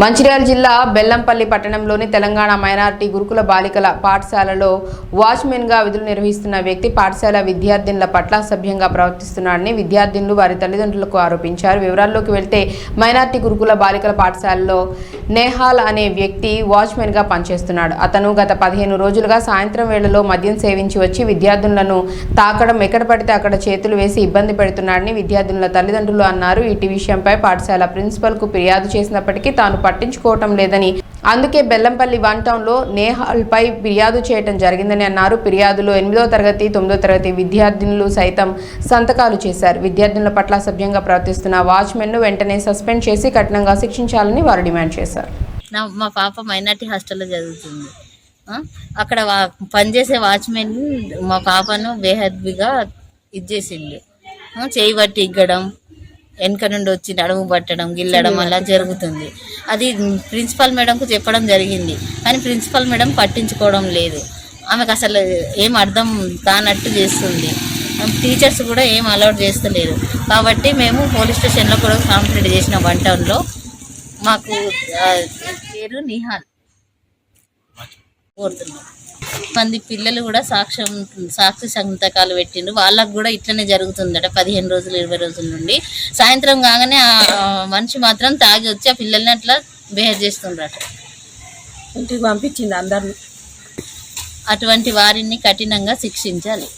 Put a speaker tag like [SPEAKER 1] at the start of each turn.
[SPEAKER 1] మంచిర్యాల జిల్లా బెల్లంపల్లి పట్టణంలోని తెలంగాణ మైనార్టీ గురుకుల బాలికల పాఠశాలలో వాచ్మెన్గా విధులు నిర్వహిస్తున్న వ్యక్తి పాఠశాల విద్యార్థినుల పట్ల అసభ్యంగా ప్రవర్తిస్తున్నాడని విద్యార్థినులు వారి తల్లిదండ్రులకు ఆరోపించారు. వివరాల్లోకి వెళ్తే మైనార్టీ గురుకుల బాలికల పాఠశాలలో నేహాల్ అనే వ్యక్తి వాచ్మెన్గా పనిచేస్తున్నాడు. అతను గత పదిహేను రోజులుగా సాయంత్రం వేళలో మద్యం సేవించి వచ్చి విద్యార్థులను తాకడం ఎక్కడ పడితే అక్కడ చేతులు వేసి ఇబ్బంది పెడుతున్నాడని విద్యార్థినుల తల్లిదండ్రులు అన్నారు. ఇటు విషయంపై పాఠశాల ప్రిన్సిపల్కు ఫిర్యాదు చేసినప్పటికీ తాను పట్టించుకోవటం లేదని. అందుకే బెల్లంపల్లి వన్ టౌన్లో నేహాల్పై ఫిర్యాదు చేయటం జరిగిందని అన్నారు. ఫిర్యాదులో ఎనిమిదో తరగతి తొమ్మిదో తరగతి విద్యార్థినులు సైతం సంతకాలు చేశారు. విద్యార్థినుల పట్ల సభ్యంగా ప్రవర్తిస్తున్న వాచ్మెన్ను వెంటనే సస్పెండ్ చేసి కఠినంగా శిక్షించాలని వారు డిమాండ్ చేశారు.
[SPEAKER 2] నా మా పాప మైనార్టీ హాస్టల్లో చదువుతుంది. అక్కడ వా పనిచేసే వాచ్మెన్ మా పాపను బేహద్బిగా ఇది చేసిండు. చేయబట్టి ఇగ్గడం. వెనక నుండి వచ్చి నడుము పట్టడం గిల్లడం అలా జరుగుతుంది. అది ప్రిన్సిపల్ మేడంకు చెప్పడం జరిగింది. కానీ ప్రిన్సిపల్ మేడం పట్టించుకోవడం లేదు. ఆమెకు అసలు ఏం అర్థం కానట్టు చేస్తుంది. టీచర్స్ కూడా ఏం అలౌట్ చేస్తలేరు కాబట్టి మేము పోలీస్ స్టేషన్లో కూడా కంప్లైంట్ చేసిన వన్ టౌన్లో మాకు పేరు నిహాల్ కోరుతున్నాం. మంది పిల్లలు కూడా సాక్ష్యం సాక్షి సంతకాలు పెట్టిండ్రు. వాళ్ళకు కూడా ఇట్లనే జరుగుతుందట పదిహేను రోజులు ఇరవై రోజుల నుండి. సాయంత్రం కాగానే ఆ మనిషి మాత్రం తాగి వచ్చి ఆ పిల్లల్ని అట్లా బిహేవ్ చేస్తుండ్రట
[SPEAKER 3] ఇంటికి పంపించింది అందరిని.
[SPEAKER 2] అటువంటి వారిని కఠినంగా శిక్షించాలి.